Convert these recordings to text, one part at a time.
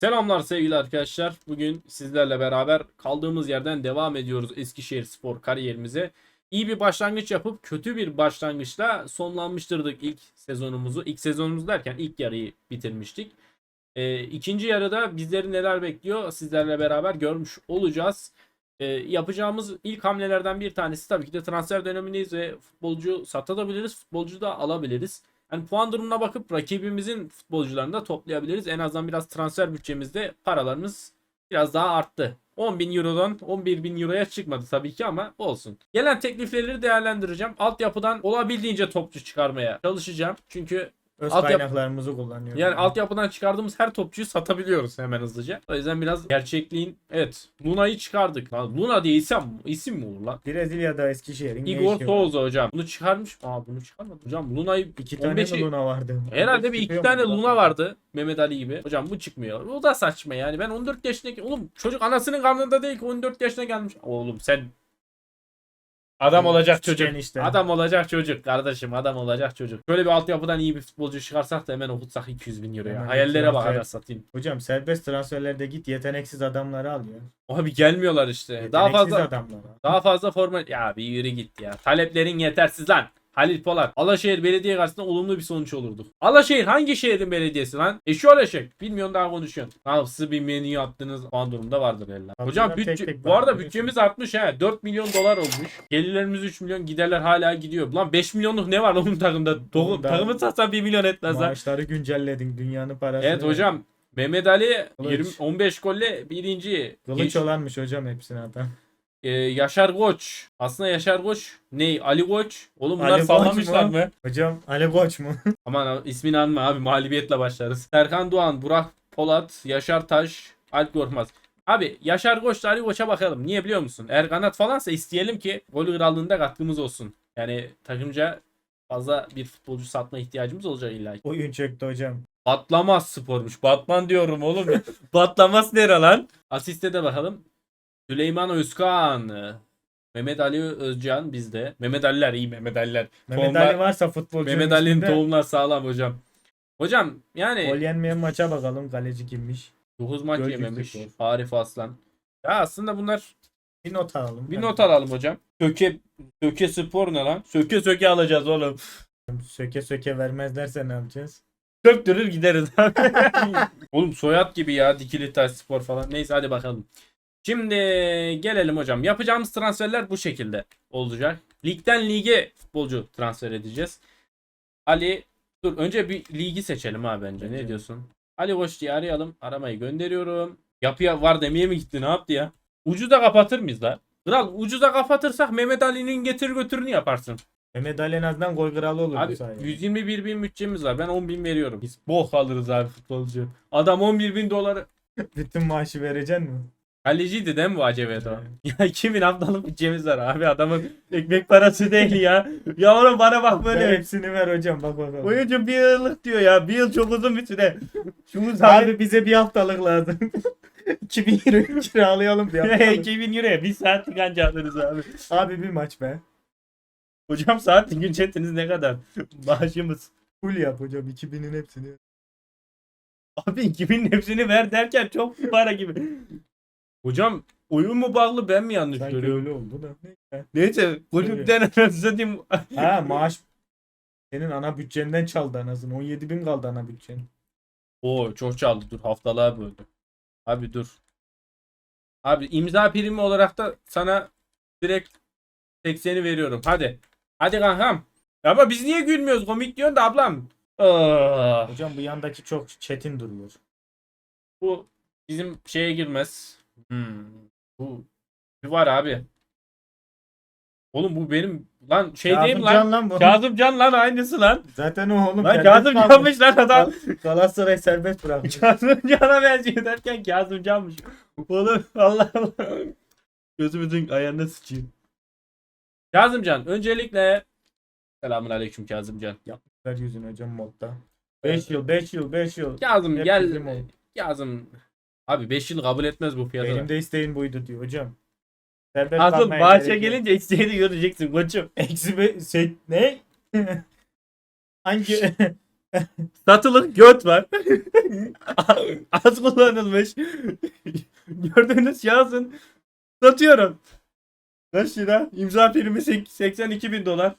Selamlar sevgili arkadaşlar. Bugün sizlerle beraber kaldığımız yerden devam ediyoruz Eskişehir Spor kariyerimize. İyi bir başlangıç yapıp kötü bir başlangıçla sonlanmıştırdık ilk sezonumuzu. İlk sezonumuz derken ilk yarıyı bitirmiştik. Ee, ikinci yarıda bizleri neler bekliyor sizlerle beraber görmüş olacağız. Ee, yapacağımız ilk hamlelerden bir tanesi tabii ki de transfer dönemindeyiz ve futbolcu satabiliriz, futbolcu da alabiliriz. Yani puan durumuna bakıp rakibimizin futbolcularını da toplayabiliriz. En azından biraz transfer bütçemizde paralarımız biraz daha arttı. 10 bin eurodan 11 bin euroya çıkmadı tabii ki ama olsun. Gelen teklifleri değerlendireceğim. Altyapıdan olabildiğince topçu çıkarmaya çalışacağım. Çünkü Öz Altyap- kaynaklarımızı kullanıyoruz. yani altyapıdan çıkardığımız her topçuyu satabiliyoruz hemen hızlıca. O yüzden biraz gerçekliğin evet Luna'yı çıkardık. Lan Luna diye isim, isim mi olur lan? Brezilya'da Eskişehir'in Igor işi var? Souza hocam. Bunu çıkarmış. Aa bunu çıkarmadı. Hocam Luna'yı İki tane 15'i mi Luna vardı? Herhalde bir iki Çıkıyor tane? Luna vardı. Mehmet Ali gibi. Hocam bu çıkmıyor. O da saçma yani. Ben 14 yaşındaki... Oğlum çocuk anasının karnında değil ki 14 yaşına gelmiş. Oğlum sen... Adam olacak çocuk. işte. Adam olacak çocuk kardeşim. Adam olacak çocuk. Şöyle bir altyapıdan iyi bir futbolcu çıkarsak da hemen okutsak 200 bin euroya. Hemen Hayallere bak aga satayım. Hocam serbest transferlerde git yeteneksiz adamları al ya. Abi gelmiyorlar işte. Daha Yeteneksiz fazla adamları al. daha fazla forma... Ya bir yürü git ya. Taleplerin yetersiz lan. Halil Polat. Alaşehir Belediye karşısında olumlu bir sonuç olurdu. Alaşehir hangi şehrin belediyesi lan? Eşi Alaşehir. Bilmiyorsun daha konuşuyorsun. Nasıl bir menü attınız falan durumda vardır eller. Hocam bütçe, tek tek bu arada bütçemiz artmış ha. 4 milyon dolar olmuş. Gelirlerimiz 3 milyon. Giderler hala gidiyor. Lan 5 milyonluk ne var onun takımda? Do- Onda- takımı satsan 1 milyon etmez lan. Maaşları güncelledin dünyanın parası. Evet hocam. Mehmet Ali Kılıç. 20, 15 golle birinci. Kılıç Geç- olanmış hocam hepsine adam. Ee, Yaşar Koç. Aslında Yaşar Koç. Ney? Ali Koç. Oğlum bunlar Ali Koç sallamışlar mı? Hocam Ali Koç mu? Aman ismini anma abi mağlubiyetle başlarız. Serkan Doğan, Burak Polat, Yaşar Taş, Alp Korkmaz. Abi Yaşar Koç'la Ali Koç'a bakalım. Niye biliyor musun? Eğer kanat falansa isteyelim ki gol krallığında katkımız olsun. Yani takımca fazla bir futbolcu satma ihtiyacımız olacak illa ki. Oyun çöktü hocam. Batlamaz spormuş. Batman diyorum oğlum. Batlamaz nere lan? Asiste de bakalım. Süleyman Özkan. Mehmet Ali Özcan bizde. Mehmet Aliler iyi Mehmet Aliler. Mehmet Tohumlar- Ali varsa futbolcu. Mehmet Ali'nin tohumlar sağlam hocam. Hocam yani Gol yenmeyen maça bakalım kaleci kimmiş. 9 maç Gölcük yememiş. Arif Aslan. Ya aslında bunlar Bir not alalım. bir Hadi. not alalım hocam. Söke Söke spor ne lan? Söke söke alacağız oğlum. Söke söke vermezlerse ne yapacağız? Söktürür gideriz. oğlum soyad gibi ya dikili taş spor falan. Neyse hadi bakalım. Şimdi gelelim hocam. Yapacağımız transferler bu şekilde olacak. Ligden lige futbolcu transfer edeceğiz. Ali dur önce bir ligi seçelim ha bence. Ne Bence. diyorsun? Ali Koç diye arayalım. Aramayı gönderiyorum. Yapıya var demeye mi gitti? Ne yaptı ya? Ucuza kapatır mıyız la? Kral ucuza kapatırsak Mehmet Ali'nin getir götürünü yaparsın. Mehmet Ali en azından gol kralı olur Abi bu sayede. 121 bin bütçemiz var. Ben 10 bin veriyorum. Biz bok alırız abi futbolcu. Adam 11 bin doları. Bütün maaşı vereceksin mi? Kaleciydi değil mi bu acaba o? Evet. Ya 2000 haftalık bütçemiz var abi. Adamın ekmek parası değil ya. Ya oğlum bana bak Ver böyle. hepsini ver hocam bak bakalım. Oyuncu bir yıllık diyor ya. Bir yıl çok uzun bir süre. Şunu Abi bize bir haftalık lazım. 2000 euro kiralayalım bir haftalık. 2000 euroya bir saatlik anca alırız abi. Abi bir maç be. Hocam saatlik ücretiniz ne kadar? Maaşımız. Full yap hocam 2000'in hepsini. Abi 2000'in hepsini ver derken çok para gibi. Hocam oyun mu bağlı ben mi yanlış Sanki görüyorum? öyle oldu da. Neyse. Kulüpten anasını satayım. Ha maaş senin ana bütçenden çaldı anasını. 17 bin kaldı ana bütçen. Oo çok çaldı dur haftalığa böldü. Abi dur. Abi imza primi olarak da sana direkt 80'i veriyorum. Hadi. Hadi kankam. Ama biz niye gülmüyoruz? Komik diyorsun da ablam. Ah, Hocam bu yandaki çok çetin duruyor. bu bizim şeye girmez. Hmm. Bu bu var abi. Oğlum bu benim lan şey değil mi lan? Kazımcan lan bu. Kazım Can lan aynısı lan. Zaten o oğlum. Lan Kazım kalmış. Can'mış lan adam. Galatasaray serbest bırakmış. Kazım Can'a benziyor derken Kazım Can'mış. Oğlum Allah Allah. Gözümüzün ayağına sıçayım. Kazımcan öncelikle Selamun aleyküm Kazımcan. Ver yüzünü hocam modda. 5 yıl 5 yıl 5 yıl. Kazım Hep gel. Kazım. Abi 5 yıl kabul etmez bu piyasada. Benim de isteğim buydu diyor hocam. Serbest kalmaya gerek yok. gelince isteğini göreceksin koçum. Eksi be, şey, ne? Hangi Satılık göt var. Az kullanılmış. Gördüğünüz yazın. Satıyorum. Kaç lira? İmza primi sek- 82 bin dolar.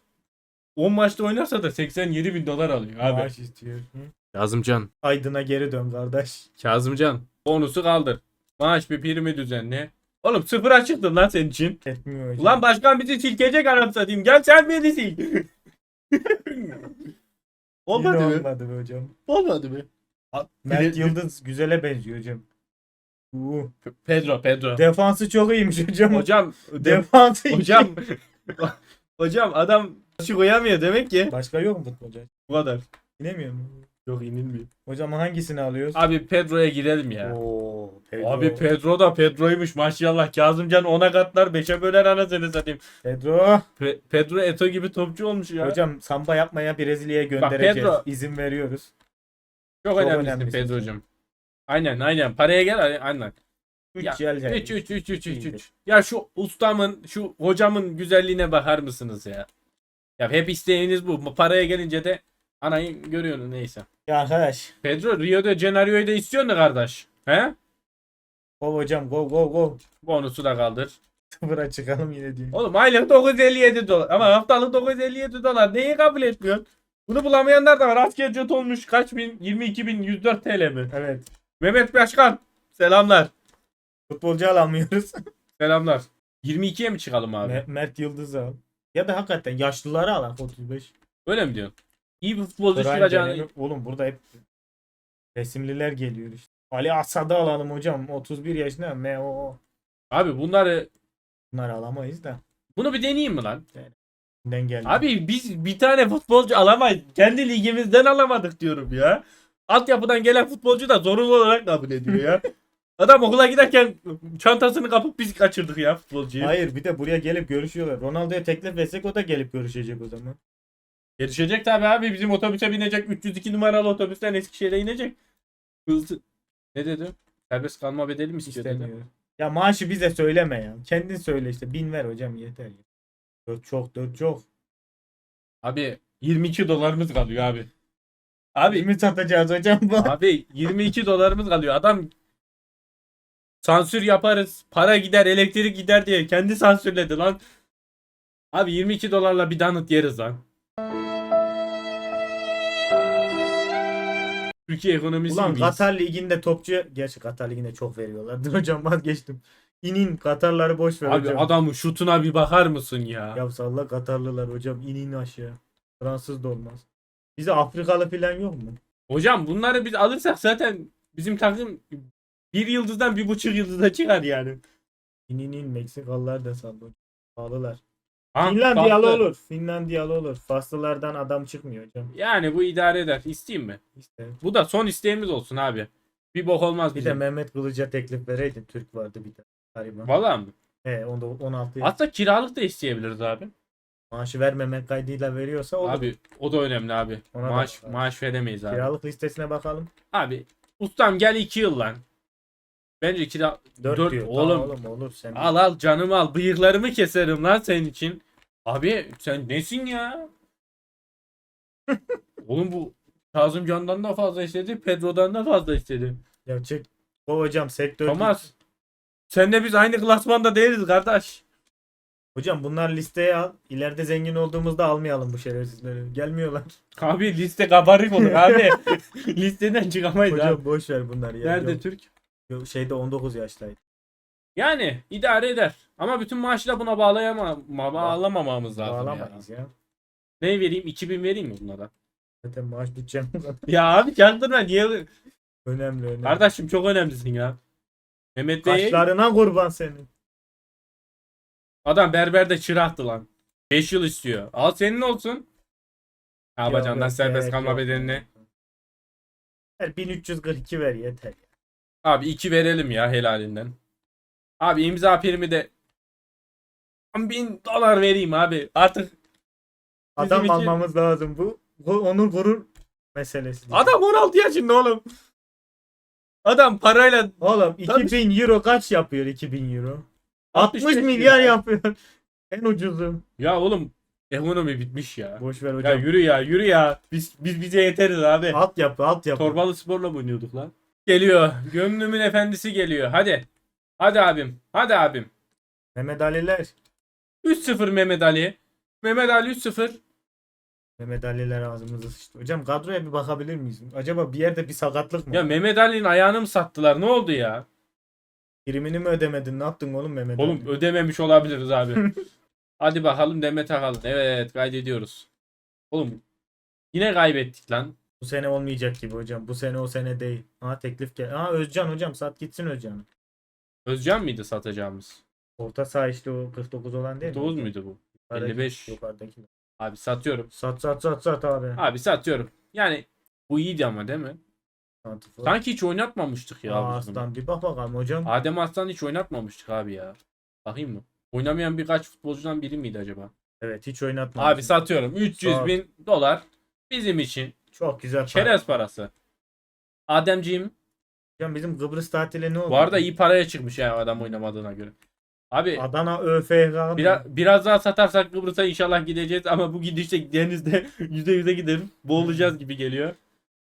10 maçta oynarsa da 87 bin dolar alıyor abi. Maaş istiyor. Hı? Kazımcan. Aydın'a geri dön kardeş. Kazımcan. Bonusu kaldır. Maaş bir primi düzenle. Oğlum sıfıra çıktın lan senin için. Etmiyor hocam. Ulan başkan bizi silkecek anasını satayım. Gel sen beni sil. Olmadı Yine mı? Olmadı be hocam. Olmadı mı? Mert Yıldız güzele benziyor hocam. Pedro, Pedro. Defansı çok iyiymiş hocam. hocam, de- Defansı iyi. hocam, hocam adam şu koyamıyor demek ki. Başka yok mu futbolcu? Bu kadar. Bilemiyor mu? Yok inilmiyor. Hocam hangisini alıyoruz? Abi Pedro'ya girelim ya. Oo, Pedro. Abi Pedro da Pedro'ymuş maşallah. Kazımcan ona katlar 5'e böler anasını satayım. Pedro. Pe- Pedro Eto gibi topçu olmuş ya. Hocam samba yapmaya Brezilya'ya göndereceğiz. Pedro- İzin veriyoruz. çok, çok önemlisin önemlisin. Pedro'cum. Aynen aynen. Paraya gel aynen. 3 Ya, yel 3 3 3 3 3 İyidir. 3. Ya şu ustamın, şu hocamın güzelliğine bakar mısınız ya? Ya hep isteğiniz bu. Paraya gelince de anayı görüyorsun neyse. Ya arkadaş. Pedro Rio de Janeiro'yu da istiyorsun da kardeş. He? Go hocam go go go. Bonusu da kaldır. Sıfıra çıkalım yine diyor. Oğlum aylık 957 dolar ama haftalık 957 dolar. Neyi kabul etmiyorsun? Bunu bulamayanlar da var. Asker ücret olmuş kaç bin? 22 bin 104 TL mi? Evet. Mehmet Başkan. Selamlar. Futbolcu alamıyoruz. Selamlar. 22'ye mi çıkalım abi? Me- Mert Yıldız al. Ya da hakikaten yaşlıları al 35. Öyle mi diyorsun? İyi bir futbolcu Prime çıkacağını... Oğlum burada hep resimliler geliyor işte. Ali Asad'ı alalım hocam. 31 yaşında MO. Abi bunları Bunları alamayız da. bunu bir deneyeyim mi lan? Kimden geldi? Abi biz bir tane futbolcu alamayız. Kendi ligimizden alamadık diyorum ya. Altyapıdan gelen futbolcu da zorunlu olarak kabul ediyor ya. Adam okula giderken çantasını kapıp biz kaçırdık ya futbolcuyu. Hayır bir de buraya gelip görüşüyorlar. Ronaldo'ya teklif etsek o da gelip görüşecek o zaman. Gelişecek tabii abi. Bizim otobüse binecek. 302 numaralı otobüsten Eskişehir'e inecek. Hızlı. Ne dedi? Serbest kalma bedeli mi. İstemiyor. Ya maaşı bize söyleme ya. Kendin söyle işte. Bin ver hocam yeter. Dört çok dört çok. Abi 22 dolarımız kalıyor abi. Abi Abi mi satacağız hocam bu? Abi 22 dolarımız kalıyor. Adam sansür yaparız. Para gider, elektrik gider diye kendi sansürledi lan. Abi 22 dolarla bir donut yeriz lan. Türkiye ekonomisi Ulan gibiyiz. Katar Ligi'nde topçu gerçi Katar Ligi'nde çok veriyorlar. Dur hocam vazgeçtim. İnin Katarları boş ver Abi hocam. adamın şutuna bir bakar mısın ya? Ya salla Katarlılar hocam inin aşağı. Fransız da olmaz. Bize Afrikalı falan yok mu? Hocam bunları biz alırsak zaten bizim takım bir yıldızdan bir buçuk yıldıza çıkar yani. İnin in Meksikalılar da salla. Pahalılar. Ha, Finlandiyalı tatlı. olur. Finlandiyalı olur. Faslılardan adam çıkmıyor hocam. Yani bu idare eder. İsteyeyim mi? İşte. Bu da son isteğimiz olsun abi. Bir bok olmaz Bir bize. de Mehmet Kılıç'a teklif vereydin. Türk vardı bir tane. Galiba. Valla mı? He, onda 16 yaş. Hatta kiralık da isteyebiliriz abi. Maaşı vermemek kaydıyla veriyorsa olur. Abi o da önemli abi. Ona da maaş bakarız. maaş veremeyiz abi. Kiralık listesine bakalım. Abi ustam gel 2 yıl lan. Bence kira 4, Dört, diyor. oğlum. Tamam oğlum olur sen. al al canımı al bıyıklarımı keserim lan senin için. Abi sen nesin ya? Oğlum bu Kazım Can'dan da fazla istedi, Pedro'dan da fazla istedi. Ya çık. O hocam sektör. Thomas. Senle biz aynı klasmanda değiliz kardeş. Hocam bunlar listeye al. İleride zengin olduğumuzda almayalım bu şerefsizleri. Gelmiyorlar. Abi liste kabarık olur abi. Listeden çıkamayız Hocam abi. boş ver bunları ya. Nerede Yok, Türk? yok, şeyde 19 yaştaydı. Yani idare eder. Ama bütün maaşı da buna bağlayama, ma- bağlamamamız lazım ya. Bağlamayız ya. Ne vereyim? 2000 vereyim mi bunlara? Zaten maaş bütçem. Ya abi çaktırma niye? önemli önemli. Kardeşim çok önemlisin ya. Mehmet Bey Kaşlarına kurban senin. adam berberde çıraktı lan. 5 yıl istiyor. Al senin olsun. Lan Yok, serbest kalma bedelini? Ver 1342 ver yeter. Abi 2 verelim ya helalinden. Abi imza primi de 1000 dolar vereyim abi. Artık Adam için- almamız lazım bu. Bu onun gurur meselesi. adam 16 yaşında oğlum. Adam parayla Oğlum Tabii. 2000 euro kaç yapıyor 2000 euro? 60 65 milyar lira. yapıyor. En ucuzu. Ya oğlum Ekonomi bitmiş ya. Boş ver Ya hocam. yürü ya yürü ya. Biz biz bize yeteriz abi. Alt yapı alt yapı. Torbalı sporla mı oynuyorduk lan? Geliyor. Gönlümün efendisi geliyor. Hadi. Hadi abim. Hadi abim. Mehmet Aliler. 3-0 Mehmet Ali. Mehmet Ali 3-0. Mehmet Aliler ağzımıza sıçtı. Hocam kadroya bir bakabilir miyiz? Acaba bir yerde bir sakatlık mı? Ya Mehmet Ali'nin ayağını mı sattılar? Ne oldu ya? Primini mi ödemedin? Ne yaptın oğlum Mehmet Oğlum Ali? ödememiş olabiliriz abi. Hadi bakalım Demet Akalın. Evet kaydediyoruz. Oğlum yine kaybettik lan. Bu sene olmayacak gibi hocam. Bu sene o sene değil. Ha teklif gel. Ha Özcan hocam sat gitsin Özcan. Özcan mıydı satacağımız? Orta saha işte o 49 olan değil mi? 9 muydu bu? Yukarıdaki- 55. Yukarıdaki. Abi satıyorum. Sat sat sat sat abi. Abi satıyorum. Yani bu iyiydi ama değil mi? Santifor. Sanki hiç oynatmamıştık ya. Aa, biz bunu. Aslan bir bak bakalım hocam. Adem Aslan hiç oynatmamıştık abi ya. Bakayım mı? Oynamayan birkaç futbolcudan biri miydi acaba? Evet hiç oynatma. Abi satıyorum. 300 Sağ ol. bin dolar bizim için. Çok güzel. para. Çerez parası. Ademciğim Hocam bizim Kıbrıs tatili ne oldu? bu arada iyi paraya çıkmış ya adam oynamadığına göre. Abi Adana ÖFK. biraz, biraz daha satarsak Kıbrıs'a inşallah gideceğiz ama bu gidişte denizde %100'e gider. Boğulacağız gibi geliyor.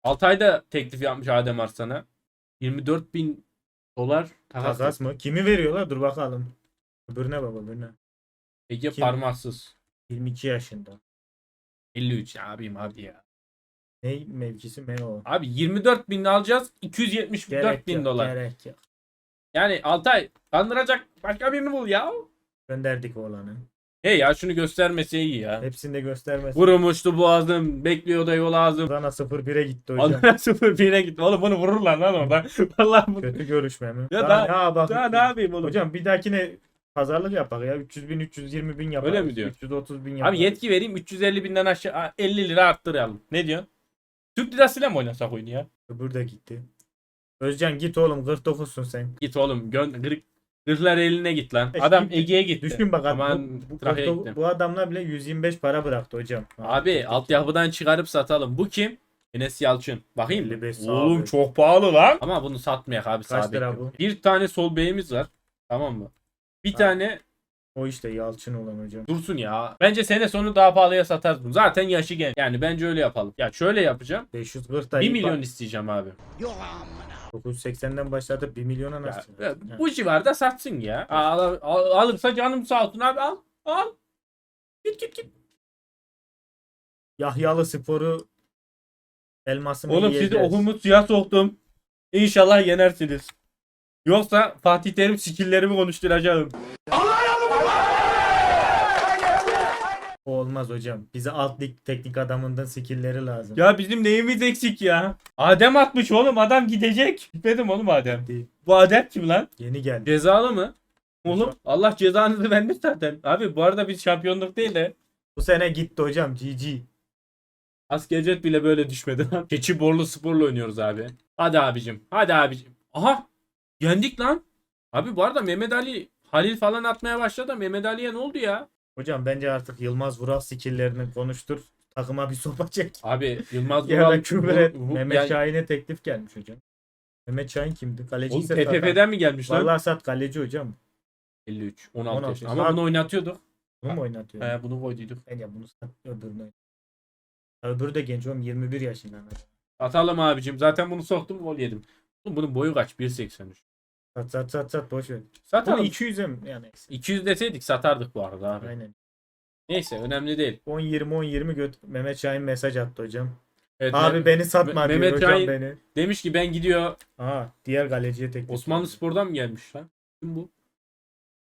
Altay'da teklif yapmış Adem Arslan'a. 24 bin dolar takas. Takas mı? Kimi veriyorlar? Dur bakalım. Öbürüne bak öbürüne. Ege Kim? parmaksız. 22 yaşında. 53 ya abim hadi ya. Ne mevkisi MO. Abi 24 bin alacağız 274 Gerek bin yok, dolar. Gerek yok. Yani Altay kandıracak başka birini bul ya. Gönderdik oğlanı. Hey ya şunu göstermesi iyi ya. Hepsini de göstermesin. Vurmuştu boğazım. Bekliyor da yol ağzım. Adana 0-1'e gitti hocam. Adana 0 1'e gitti. Oğlum bunu vururlar lan orada. Vallahi bu. Kötü görüşme mi? Ya Daha daha- ne bak. Daha ne yapayım oğlum? Hocam bir dahakine pazarlık yapak ya. 300 bin 320 bin yaparız. Öyle mi diyor? 330 bin yaparız. Abi yetki vereyim 350 binden aşağı 50 lira arttıralım. Ne diyorsun? Türk lirasıyla mı oynasak oyunu ya? Öbür de gitti. Özcan git oğlum 49'sun sen. Git oğlum gön gırk, gırklar eline git lan. E, Adam şimdi Ege'ye gitti. Düşün bak abi, Aman bu, bu, Trakya'ya 49 gittim. bu adamlar bile 125 para bıraktı hocam. Abi altyapıdan çıkarıp satalım. Bu kim? Enes Yalçın. Bakayım mı? 55 sağ Oğlum ol. çok pahalı lan. Ama bunu satmayak abi Kaç sabit. lira bu? Bir tane sol beyimiz var. Tamam mı? Bir Ha. tane O işte Yalçın olan hocam. dursun ya. Bence sene sonu daha pahalıya satarız bunu. Zaten yaşı genç. Yani bence öyle yapalım. Ya şöyle yapacağım. 540 da 1 iyi milyon bak. isteyeceğim abi. 980'den başladı 1 milyona Ya, nasıl? ya, Ya. bu civarda satsın ya. Al, al- alırsa canım sağ olsun abi al. Al. Git git git. Yahyalı Sporu elmasını Oğlum yiyeceğiz. sizi okumu suya soktum. İnşallah yenersiniz. Yoksa Fatih Terim skilllerimi konuşturacağım. O olmaz hocam. Bize alt lig teknik adamından skillleri lazım. Ya bizim neyimiz eksik ya? Adem atmış oğlum adam gidecek. Gitmedim oğlum Adem. Değil. Bu Adem kim lan? Yeni geldi. Cezalı mı? Oğlum Allah cezanızı vermiş zaten. Abi bu arada biz şampiyonluk değil de Bu sene gitti hocam. GG. askercet bile böyle düşmedi lan. Keçi borlu sporla oynuyoruz abi. Hadi abicim. Hadi abicim. Aha. Yendik lan. Abi bu arada Mehmet Ali Halil falan atmaya başladı. Mehmet Ali'ye ne oldu ya? Hocam bence artık Yılmaz Vural skilllerini konuştur. Takıma bir sopa çek. Abi Yılmaz Ya da Vural küfür bu- et. bu- Mehmet yani- Şahin'e teklif gelmiş hocam. Mehmet Şahin kimdi? Kaleci Oğlum. PPP'den mi gelmiş lan? Vallahi sat kaleci hocam. 53, 16, 16 yaşında. Ama bunu oynatıyorduk. Bunu mu oynatıyor? He bunu koyduyduk. Ben ya bunu sat öbürünü. oynat. Ya Öbürü de genç oğlum 21 yaşında. Atalım abicim. Zaten bunu soktum gol yedim. Oğlum bunun boyu kaç? 1.83. Sat sat sat sat boş ver. Bunu Satalım. 200'e mi? Yani eksi. 200 deseydik satardık bu arada abi. Aynen. Neyse önemli değil. 10 20 10 20 göt Mehmet Şahin mesaj attı hocam. Evet, Abi Me- beni satma diyor Mehmet hocam Şahin- beni. demiş ki ben gidiyor. Aa diğer kaleciye teklif. Osmanlı geldi. Spor'dan mı gelmiş lan? Kim bu?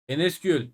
Enes Gül.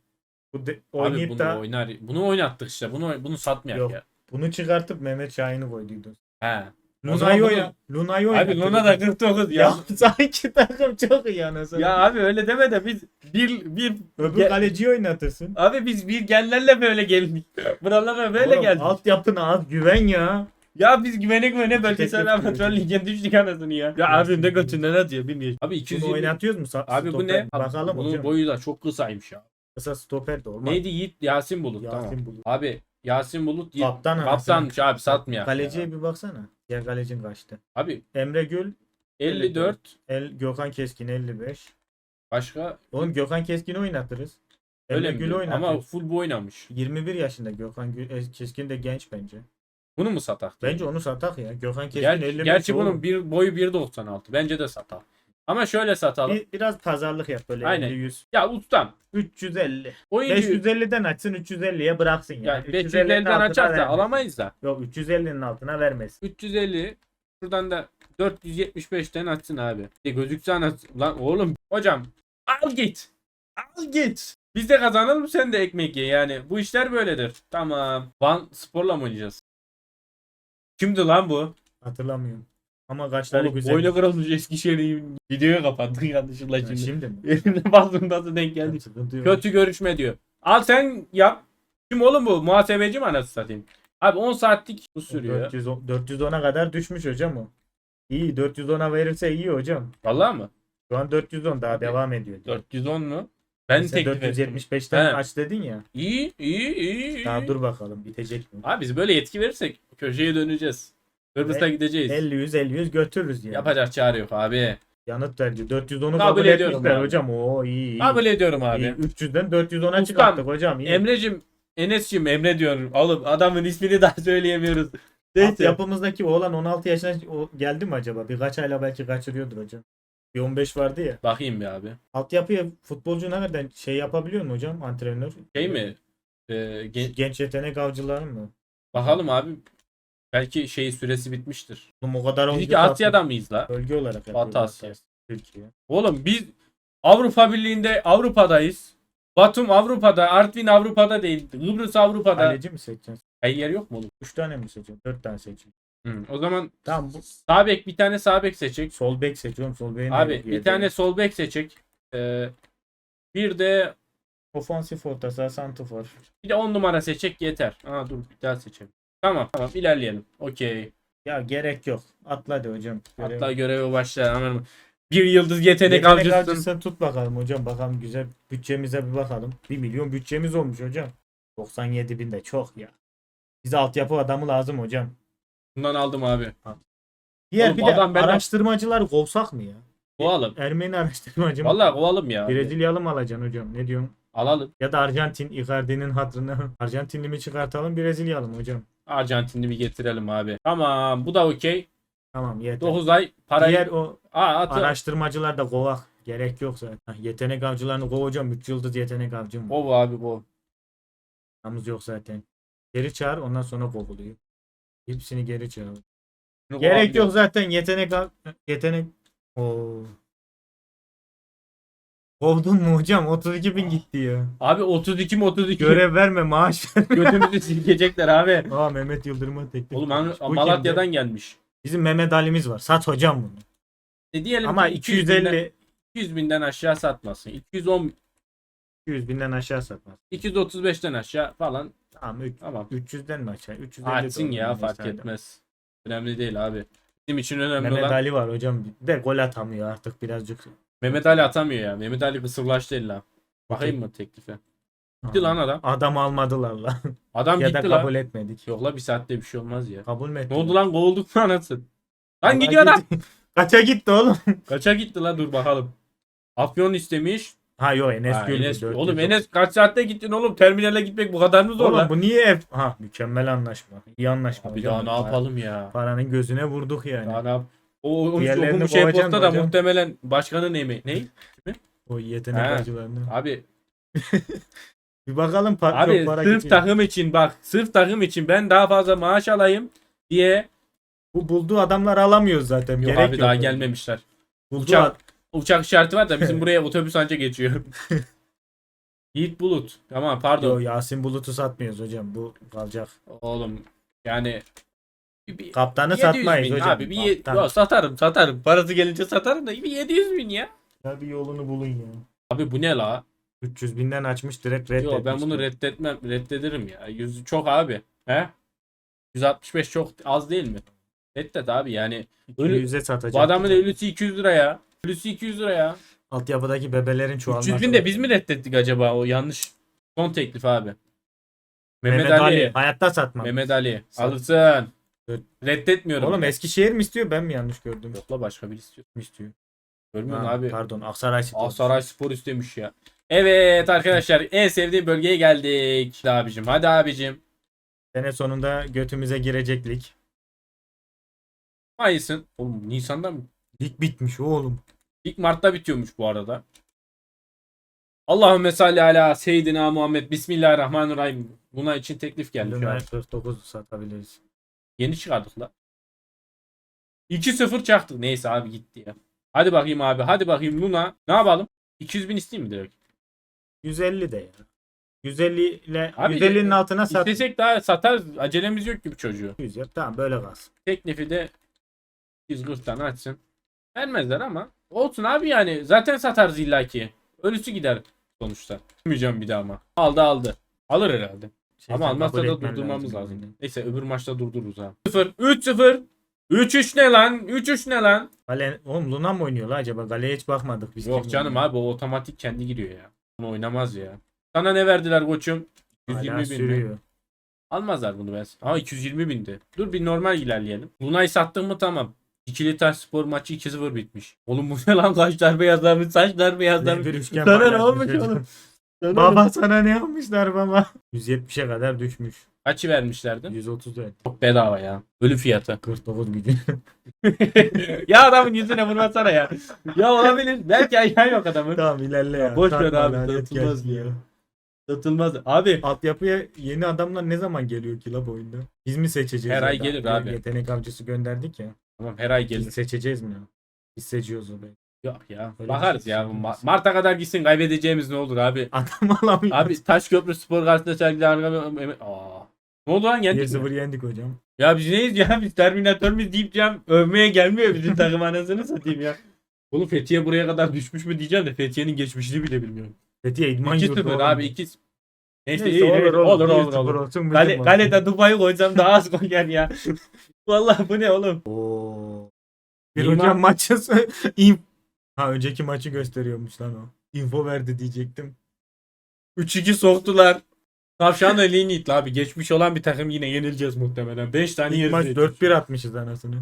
Bu de, Abi oynayıp bunu da oynar. Bunu oynattık işte. Bunu bunu satmayak Yok. ya. bunu çıkartıp Mehmet Şahin'i koyduydu. He. Luna'yı oyna. Luna'yı oyna. Abi Luna da 49 ya. Ya sanki takım çok iyi anasını. ya abi öyle deme de biz bir bir Öbür Ge- kaleciyi oynatırsın. abi biz bir genlerle böyle geldik. Buralara böyle Oğlum, geldik. Altyapına az güven ya. Ya biz güvene güvene bölgesel amatör lige düştük anasını ya. Ya abi ne yani? götünden atıyor bilmiyorum. Abi Bunu 220. oynatıyoruz mu? Sa- Abi bu ne? Bakalım Bunun hocam. boyu da çok kısaymış ya. Kısa stoper de olmaz. Neydi Yiğit Yasin Bulut Yasin tamam. Bulut. Abi Yasin Bulut Yiğit. Kaptan anasını. Kaptanmış abi satmıyor. Kaleciye bir baksana. Diğer kalecin kaçtı. Abi Emre Gül, 54 El Gökhan Keskin 55. başka Oğlum Gökhan Keskin'i oynatırız. Öyle Emre mi? Gül diyor? oynadı. Ama full bu oynamış. 21 yaşında Gökhan Gül, e, Keskin de genç bence. Bunu mu satak? Bence onu satak ya. Gökhan Keskin Ger- 55 gerçi oğlum. bunun bir boyu 1.96. Bence de satar. Ama şöyle satalım. Bir, biraz pazarlık yap böyle Aynen. 50 100. Ya ustam. 350. Oyuncu 550'den açsın 350'ye bıraksın yani. ya 350'nin 550'den altına açarsa vermesin. alamayız da. Yok 350'nin altına vermesin. 350 şuradan da 475'ten açsın abi. De gözüksen aç. Lan oğlum hocam al git. Al git. Biz de kazanalım sen de ekmek ye yani. Bu işler böyledir. Tamam. Van Spor'la mı oynayacağız? Kimdi lan bu? Hatırlamıyorum. Ama kaçları Oğlum, güzel. boynu kırılmış Eskişehir'i videoyu kapattın yanlışlıkla şimdi. şimdi mi? Elimde bastım nasıl denk geldi. Sıkıntı yok. Kötü görüşme diyor. Al sen yap. Kim oğlum bu? Muhasebeci mi anasını satayım? Abi 10 saatlik bu sürüyor. 410 410'a kadar düşmüş hocam o. İyi 410'a verirse iyi hocam. Vallahi mı? Şu an 410 daha devam ediyor. 410 mu? Ben teklif ettim. 475'ten He. aç dedin ya. İyi, iyi, iyi. iyi. Daha dur bakalım bitecek mi? Abi biz böyle yetki verirsek köşeye döneceğiz. Kıbrıs'a gideceğiz. 50 100 50 100 götürürüz yani. Yapacak çare yok abi. Yanıt bence 410'u Kabul kabul, ediyorum etmişler abi. hocam. Oo iyi iyi. Kabul ediyorum İyi, abi. 300'den 410'a Ustam, çıkarttık hocam. iyi. Emre'cim, Enes'cim Emre diyorum. Oğlum adamın ismini daha söyleyemiyoruz. Neyse. Yapımızdaki oğlan 16 yaşına geldi mi acaba? Birkaç ayla belki kaçırıyordur hocam. Bir 15 vardı ya. Bakayım bir abi. Altyapıya futbolcu nereden şey yapabiliyor mu hocam antrenör? Şey mi? Ee, gen- Genç yetenek avcıları mı? bakalım abi. Belki şey süresi bitmiştir. Oğlum o kadar Biz oyuncu ki Asya'da mıyız la? Bölge olarak yapıyor. Batı Asya. Türkiye. Oğlum biz Avrupa Birliği'nde Avrupa'dayız. Batum Avrupa'da, Artvin Avrupa'da değil. Kıbrıs Avrupa'da. Kaleci mi seçeceksin? Hayır yer yok mu oğlum? 3 tane mi seçeceksin? 4 tane seçeceksin. Hı, O zaman Tamam bu sağ bek bir tane sağ bek seçecek. sol bek seçiyorum. Sol beğeni Abi bir tane sol bek seçecek. Ee, bir de ofansif orta saha santrfor. bir de 10 numara seçecek yeter. Aa dur bir daha seçelim. Tamam tamam ilerleyelim. Okey. Ya gerek yok. Atla hadi hocam. Görev- Hatta göreve başla. Anladım. Bir yıldız yetenek, Yetenek avcısın. avcısını tut bakalım hocam. Bakalım güzel bütçemize bir bakalım. 1 milyon bütçemiz olmuş hocam. 97 bin de çok ya. Bize altyapı adamı lazım hocam. Bundan aldım abi. Diğer Oğlum bir de adam benden- araştırmacıları kovsak mı ya? Kovalım. Ermeni araştırmacı mı? Vallahi kovalım ya. Brezilyalı mı alacaksın hocam? Ne diyorsun? Alalım. Ya da Arjantin Icardi'nin hatırına Arjantinli mi çıkartalım Brezilyalı mı hocam? Arjantinli bir getirelim abi. Tamam bu da okey. Tamam yeter. 9 ay parayı Diğer o Aa, atı. araştırmacılar da kovak. Gerek yok zaten. Yetenek avcılarını kov hocam. 3 yıldız yetenek avcım. O abi bu. Namız yok zaten. Geri çağır ondan sonra kovuluyor. Hepsini geri çağır. Gerek yok zaten yetenek yetenek. Oo. Kovdun mu hocam? 32 bin gitti ya. Abi 32 mi 32? Görev verme maaş ver. Götümüzü silkecekler abi. Aa Mehmet Yıldırım'a teklif. Oğlum Bu Malatya'dan kimdi? gelmiş. Bizim Mehmet Ali'miz var. Sat hocam bunu. E diyelim Ama ki 200 binden, 250 200 binden aşağı satmasın. 210 200 binden aşağı satmaz. 235'ten aşağı falan. Tamam üç- Tamam. 300'den mi aşağı? 350 Artsın de ya fark zaten. etmez. Önemli değil abi. Bizim için önemli Mehmet olan Ali var hocam. De gol atamıyor artık birazcık. Mehmet Ali atamıyor ya. Mehmet Ali kısırlaştı illa. Bakayım mı teklife? Gitti lan adam. Adam almadılar lan. Adam ya da gitti lan. kabul etmedik. Yok la bir saatte bir şey olmaz ya. Kabul mü Ne oldu lan kovulduk mu anasın? Lan gidiyor adam. Kaça gitti oğlum? Kaça gitti lan dur bakalım. Afyon istemiş. Ha yok Enes Ha, Gül. Enes- 400 oğlum yok. Enes kaç saatte gittin oğlum? Terminale gitmek bu kadar mı zor Oğlum lan? bu niye ev? Ha mükemmel anlaşma. İyi anlaşma. Hocam. daha ne yapalım ya? Paranın gözüne vurduk yani. Daha ne yap? O, o, Diğerlerini kovacaksın e-posta da muhtemelen başkanın emeği. Ne? O yetenek Ha. acılarını. Abi Bir bakalım pa- abi çok para sırf gidiyor. takım için bak sırf takım için ben daha fazla maaş alayım diye Bu bulduğu adamlar alamıyoruz zaten. yok Gerek abi yok daha gelmemişler. Bulduğu Uçak- ad- Uçak işareti var da bizim buraya otobüs anca geçiyor. Yiğit Bulut. Tamam pardon. Yo, Yasin Bulut'u satmıyoruz hocam. Bu kalacak. Oğlum yani bir, Kaptanı 700 satmayız bin hocam. abi. Bir ye- Kaptan. Yo, satarım satarım. Parası gelince satarım da bir 700 bin ya. Ya bir yolunu bulun ya. Abi bu ne la? 300 binden açmış direkt reddetmiş. Yo ben bunu reddetmem reddederim ya. Yüz çok abi. He? 165 çok az değil mi? Reddet abi yani. Ölü, 200'e satacak. bu adamın ölüsü 200 lira ya. Ölüsü 200 lira ya. Altyapıdaki bebelerin çoğalması. 300 bin de biz mi reddettik acaba o yanlış. Son teklif abi. Mehmet, Ali. Hayatta satmam. Mehmet Ali. Sat. Alırsın. Reddetmiyorum. Oğlum bile. Eskişehir mi istiyor ben mi yanlış gördüm? Yok la başka biri istiyor. Mi istiyor? Görmüyor musun Ha, abi? Pardon Aksaray Spor. Saray Spor istemiş ya. Evet arkadaşlar en sevdiğim bölgeye geldik. Hadi abicim hadi abicim. Sene sonunda götümüze gireceklik. Mayıs'ın. Oğlum Nisan'da mı? Lig bitmiş oğlum. İlk Mart'ta bitiyormuş bu arada. Allahümme salli ala seyyidina Muhammed. Bismillahirrahmanirrahim. Buna için teklif geldi. Luna'ya 49 satabiliriz. Yeni çıkardık la. 2-0 çaktık. Neyse abi gitti ya. Hadi bakayım abi. Hadi bakayım Luna. Ne yapalım? 200 bin isteyeyim mi direkt? 150 de ya. 150 ile Abi, 150'nin altına sat. İstesek daha satarız. Acelemiz yok gibi çocuğu. 100 yap. Tamam böyle kalsın. Teklifi de 140 tane açsın. Vermezler ama. Olsun abi yani. Zaten satarız illaki. Ölüsü gider sonuçta. Tutmayacağım bir daha ama. Aldı aldı. Alır herhalde. Şey, ama almazsa da durdurmamız lazım. yani. Neyse öbür maçta durdururuz ha. 0 3-0 3-3 ne lan? 3-3 ne lan? Gale, oğlum Luna mı oynuyor la acaba? Galeye hiç bakmadık biz. Yok canım oynuyor? abi o otomatik kendi giriyor ya. Onu oynamaz ya. Sana ne verdiler koçum? 120 Hala bin. sürüyor. Almazlar bunu ben. Ama 220 bindi. Dur bir normal ilerleyelim. Luna'yı sattın mı tamam. İkili taş spor maçı 2-0 bitmiş. Oğlum bu ne lan kaşlar beyazlamış saçlar Ne beyazlamış. bir üçgen Sana ne olmuş oğlum? Baba sana ne yapmışlar baba? 170'e kadar düşmüş. Kaçı vermişlerdi? 130 evet. Çok bedava ya. Ölü fiyatı. 49 gücü. ya adamın yüzüne vurmasana ya. Ya olabilir. Belki ayağı yok adamın. tamam ilerle ya. boş ver abi, satılmaz ya. Satılmaz. Abi Altyapıya yeni adamlar ne zaman geliyor ki la bu oyunda? Biz mi seçeceğiz? Her ay gelir abi. Yetenek avcısı gönderdik ya. tamam her ay Biz gelir. seçeceğiz mi ya? Biz seçiyoruz o be. Yok ya. Öyle Bakarız şey ya. Ma-. Mart'a kadar gitsin kaybedeceğimiz ne olur abi. Adam alamıyor. Abi Taşköprü Spor karşısında sergiler. Aa. Ne oldu lan yendik mi? 1-0 yendik hocam. Ya biz neyiz ya? Biz Terminator muyuz deyip can övmeye gelmiyor bizim takım anasını satayım ya. Oğlum Fethiye buraya kadar düşmüş mü diyeceğim de Fethiye'nin geçmişini bile bilmiyorum. Fethiye idman yurdu 2-0 oğlum. abi 2 Neyse, Neyse, iyi, olur, olur, olur, 1-0 olur. olsun, olsun. kalede Dubai'yi koysam daha az gol yer ya. Vallahi bu ne oğlum? Oo. Bir hocam maçı Ha önceki maçı gösteriyormuş lan o. Info verdi diyecektim. 3-2 soktular. Tavşan da Linit abi. Geçmiş olan bir takım yine yenileceğiz muhtemelen. 5 tane İlk yeriz. maç 4-1 atmışız anasını.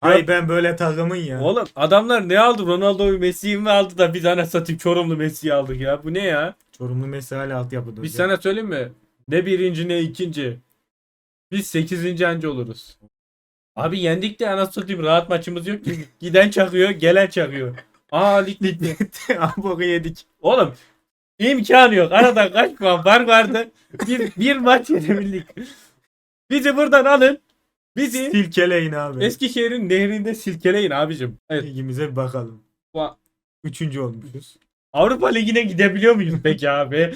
Ay ben böyle takımın ya. Oğlum adamlar ne aldı? Ronaldo'yu Messi'yi mi aldı da biz ana satayım Çorumlu Messi'yi aldık ya. Bu ne ya? Çorumlu Messi hala altyapıda. Biz hocam. sana söyleyeyim mi? Ne birinci ne ikinci. Biz 8. anca oluruz. Abi yendik de anasını satayım rahat maçımız yok ki. Giden çakıyor, gelen çakıyor. Aa lig bitti. Amboku yedik. Oğlum imkanı yok. Arada kaç puan fark vardı. Bir, bir maç yenebildik. Bizi buradan alın. Bizi Silkeleyin abi. Eskişehir'in nehrinde silkeleyin abicim. Evet. Ligimize bir bakalım. Bu- Üçüncü olmuşuz. Avrupa Ligi'ne gidebiliyor muyuz peki abi?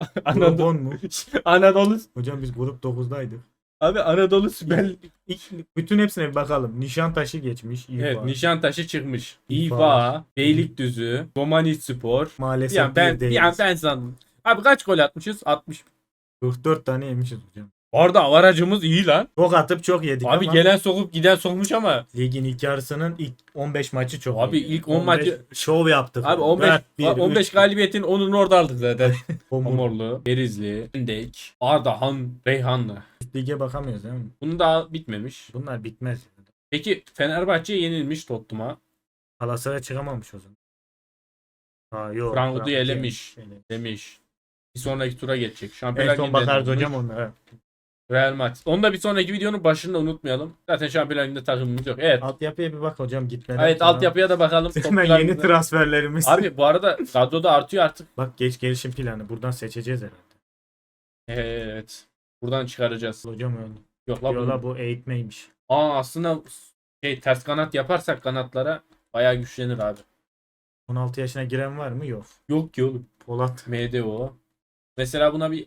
Grup Anadolu, 10 mu? Anadolu Hocam biz grup 9'daydık. Abi Anadolu Süper Lig- İlk, bütün hepsine bir bakalım. Nişantaşı geçmiş. İyi Evet var. Nişantaşı çıkmış. İfa. İfa, Beylikdüzü, Romanit Spor. Bir Maalesef an ben, bir değiliz. ben sandım. Abi kaç gol atmışız? 60. 44 tane yemişiz hocam. Orada avarajımız iyi lan. Çok atıp çok yedik Abi ama gelen sokup giden sokmuş ama. ligin ilk yarısının ilk 15 maçı çok Abi iyi. ilk 10 15 maçı- şov yaptık. Abi 15 Dört, bir, 15 üç. galibiyetin 10'unu orada aldık zaten. Homur. Homorlu, Denizli, Endek, Ardahan, Reyhanlı. Lige bakamıyoruz değil mi? Bunun daha bitmemiş. Bunlar bitmez. Peki Fenerbahçe yenilmiş Tottenham'a. Galatasaray'a çıkamamış o zaman. Ha yok. Frankfurt'u Frankfurt elemiş. Demiş. Bir sonraki tura geçecek. Şampiyonlar En son Ligi'nden bakarız olmuş. hocam onlara. Real Madrid. Onu da bir sonraki videonun başında unutmayalım. Zaten Şampiyonlar Ligi'nde takımımız yok. Evet. Altyapıya bir bak hocam gitmeden. Evet sonra. altyapıya da bakalım. Hemen yeni transferlerimiz. Abi bu arada kadro da artıyor artık. Bak geç gelişim planı. Buradan seçeceğiz herhalde. Evet. Buradan çıkaracağız. Hocam öyle. Yok la Diyorlar bu. bu eğitmeymiş. Aa aslında şey ters kanat yaparsak kanatlara bayağı güçlenir abi. 16 yaşına giren var mı? Yok. Yok ki oğlum. Polat. MDO. Mesela buna bir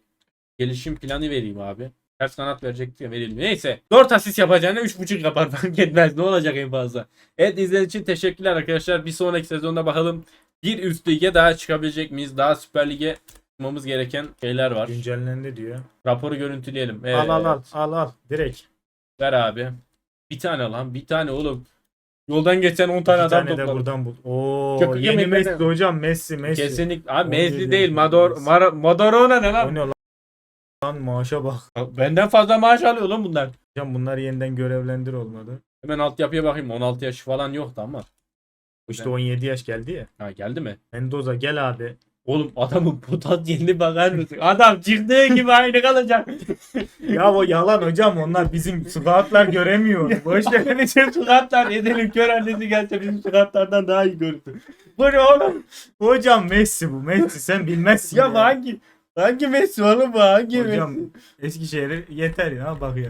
gelişim planı vereyim abi. Ters kanat verecektik ya verelim. Neyse. 4 asist yapacağına 3.5 yapar fark etmez. Ne olacak en fazla. Evet izlediğiniz için teşekkürler arkadaşlar. Bir sonraki sezonda bakalım bir üst lige daha çıkabilecek miyiz? Daha Süper Lig'e çıkmamız gereken şeyler var. Güncellendi diyor. Raporu görüntüleyelim. Evet. Al al al. Al al. Direkt. Ver abi. Bir tane lan. Bir tane oğlum. Yoldan geçen 10 Bir tane tane, adam de topladı. buradan bul. Oo, Çok yeni Messi hocam Messi Messi. Kesinlikle. Abi Mezli yedi değil. Mador, Messi. Mara, Madorona ne O lan? ne lan? Lan maaşa bak. Benden fazla maaş alıyor lan bunlar. Hocam bunlar yeniden görevlendir olmadı. Hemen altyapıya bakayım. 16 yaşı falan yoktu ama. İşte 17 yaş geldi ya. Ha geldi mi? Mendoza gel abi. Oğlum adamın potansiyelini bakar mısın? Adam çıktığı gibi aynı kalacak. ya o yalan hocam onlar bizim scoutlar göremiyor. Boş ver. Bizim sokaklar edelim kör annesi gelse bizim sokaklardan daha iyi görürsün. Bu ne oğlum? Hocam Messi bu. Messi sen bilmezsin. Ya bu hangi hangi Messi oğlum bu hangi Hocam Messi? Eskişehir'e yeter ya bak yani.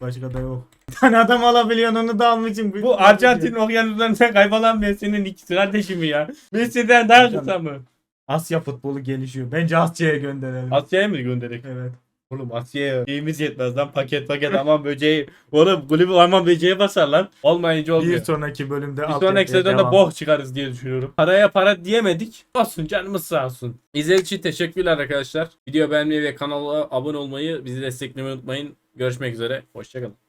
Başka da yok. Bir tane adam alabiliyorsun onu da almışsın. Bu Arjantin okyanuslarında kaybolan Messi'nin ikisi kardeşi mi ya? Messi'den daha kısa mı? Asya futbolu gelişiyor. Bence Asya'ya gönderelim. Asya'ya mı gönderek? evet. Oğlum Asya'ya şeyimiz yetmez lan paket paket aman böceği. Oğlum kulübü aman böceği basar lan. Olmayınca olmuyor. Bir sonraki bölümde Bir sonraki sezonda boh çıkarız diye düşünüyorum. Paraya para diyemedik. Olsun canımız sağ olsun. İzlediğiniz için teşekkürler arkadaşlar. Video beğenmeyi ve kanala abone olmayı, bizi desteklemeyi unutmayın. Görüşmek üzere. Hoşçakalın.